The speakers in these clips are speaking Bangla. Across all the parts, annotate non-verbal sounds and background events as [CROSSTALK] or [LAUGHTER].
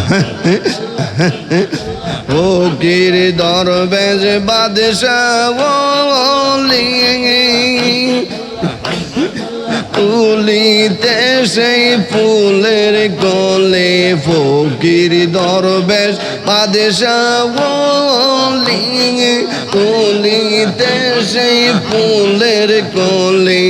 [LAUGHS] ফকির দরবেশ বাদশাহ ওলি তুলিতে সেই ফুলের গলে ফকির দরবেশ বাদশাহ তুলিতে সেই ফুলের গলে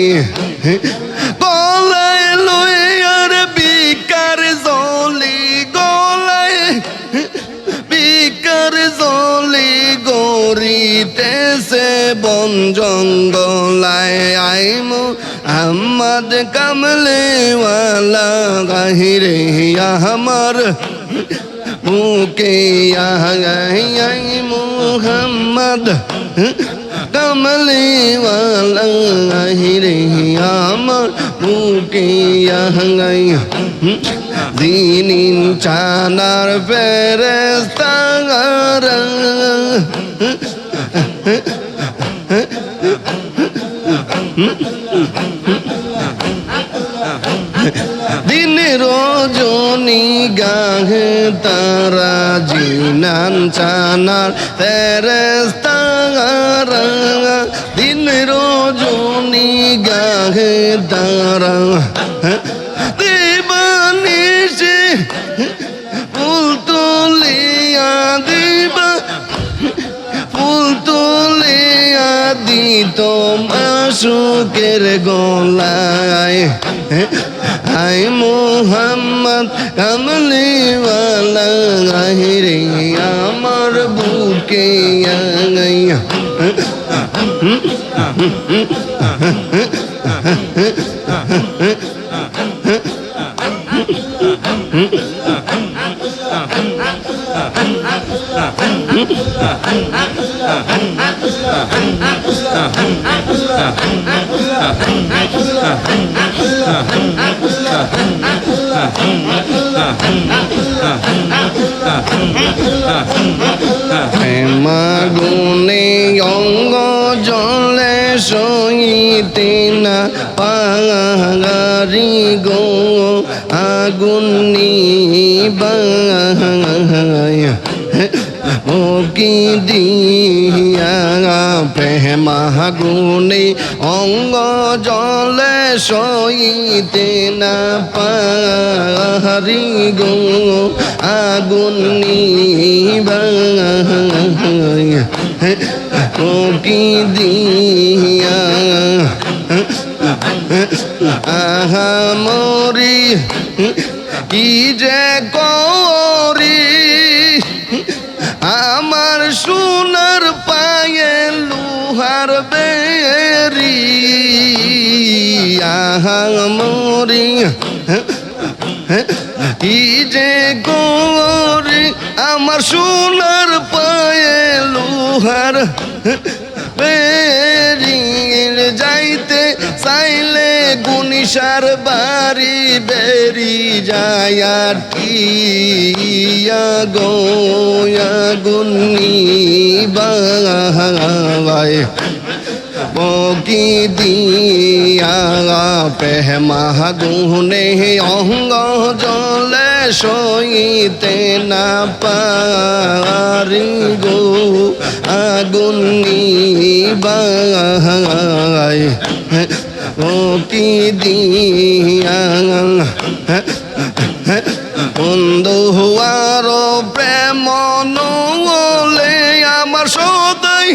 বন জঙ্গলায় আইমু আহমদ কামলেওয়ালা গাহিরে আমার মুকে মুহাম্মদ কমলেওয়ালা গাহিরে আমার মুকে দিনিন চানার ফেরেস্তার দিন রজনী গাহে তারা জিনান চানার ফেরেস্তার দিন রজনী গাহে তারা দেবানিসে ফুল তুলিয়া দিবা, ফুল তুলিয়া দিত মাসুকের গলায়। আই মোহাম্মদ কামলিওয়ালা আহিরে আমার বুকে আইয়া মাগুনে অঙ্গ জলে সইতে না পাগারি গো আগুন নিবায় ও কি দিয়া প্রেমাগুনে অঙ্গ জলে সইতে না পাহারি গো আগুন ও কি দিয়া আহা মরি কি যে করি? আমার সোনার পায়ে লোহার বেরি আহা, মরি। কি যে গরি আমার সোনার পায়ে লোহার বেরির গুনিসার বাড়ি বেরি যায় টিয়া গোয়া গুনি বাই বকি দিয়া পেহমা গুনে অঙ্গ জলে সইতে না পারি গো আগুনি বাই বকি দিয়া, বন্ধু হওয়ার প্রেম নলে আমার সদাই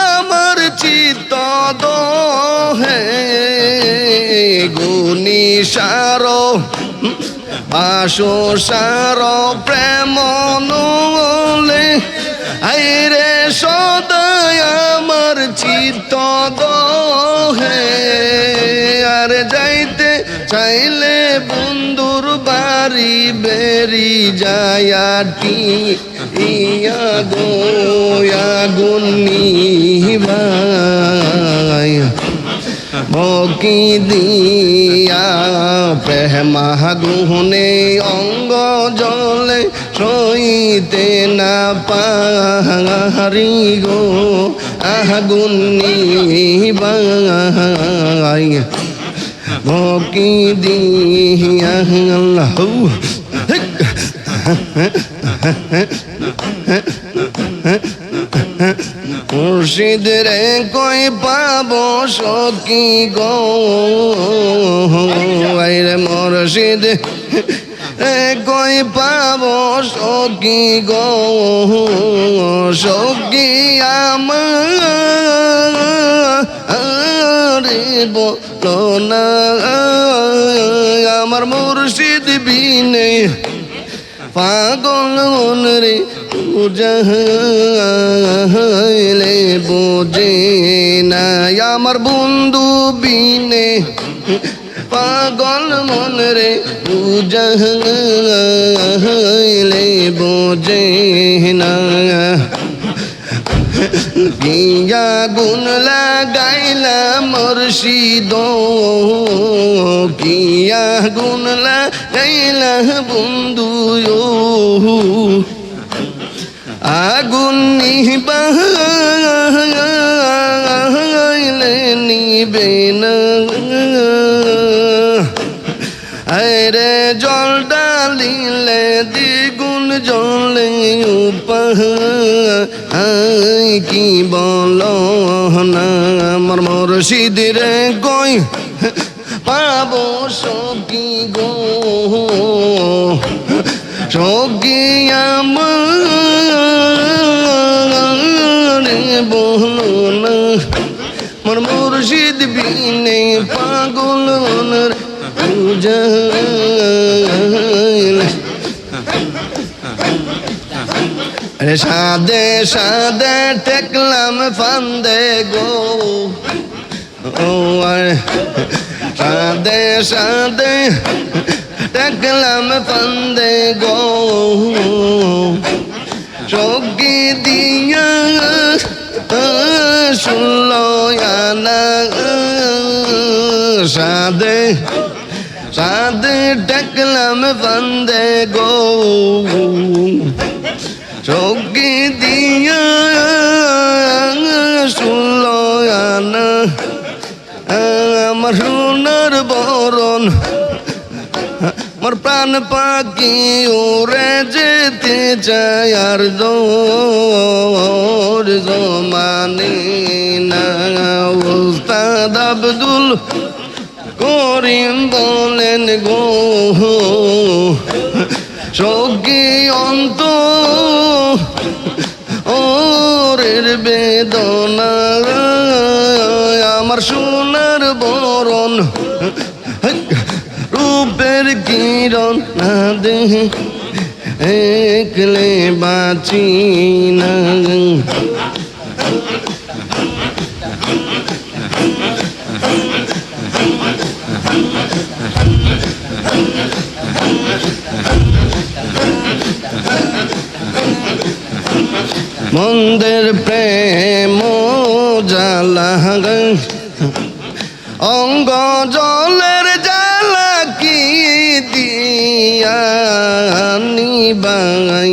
আমার চিত্ত দোহে গুনি সার বাসো সার প্রেম নলে আইরে সদাই আমার চিত্ত দোহে আর যাইতে চাইলে বন্ধুর বাড়ি বেরি যায়াটি ইয়া গোয়া গুন্নি ভাই বকি দিয়া প্রেমা গুহনে অঙ্গ জলে সইতে না পাহারি গো আগুনি বাই বকি দিয়া মুর্শিদ রে কই পাব সখী গো আইরে মুর্শিদ রে কই পাব সখী গো? সখী আমার বলো না, আমার মুর্শিদ বিনে পাগল রে, বুঝাইলে বোঝে না আমার বন্ধু বিনে পাগল মন রে বুঝাইলে বোঝে না। কিয়া গুণ লাগাইলা মুর্শিদ কিয়া গুণ লাগাইলা বন্ধু। আগুন নিবাইলে নিবে না। আরে জল ডালিলে দ্বিগুণ জলে উপায় কি বল না, আমার মুর্শিদ রে কই? পাবো সখী গো। সখী আমার বলো না, আমার মুর্শিদ বিনে পাগল পূজাইল রে সাদে সাদে টেকলাম ফান্দে গো। ও সাদে সাদে টেকলাম ফান্দে গো। সঙ্গী দিয়া শুনলো আনা, সাদে সাদে টেকলাম ফান্দে গো সঙ্গী দিয়া শুনলো আনা আমার সোনার বরণ মোর প্রাণ পাখি ওরে যেতে চায় আর দোর জমানে না। উস্তাদ আব্দুল করিম বলেন গো। সখী অন্ত ওরের বেদনা, আমার সোনার বরণ, রূপের কিরণ না দে একলে বাঁচি না। মন্দের প্রেম জ্বালা অঙ্গ জলের জালা কি দিয়া নিবাই।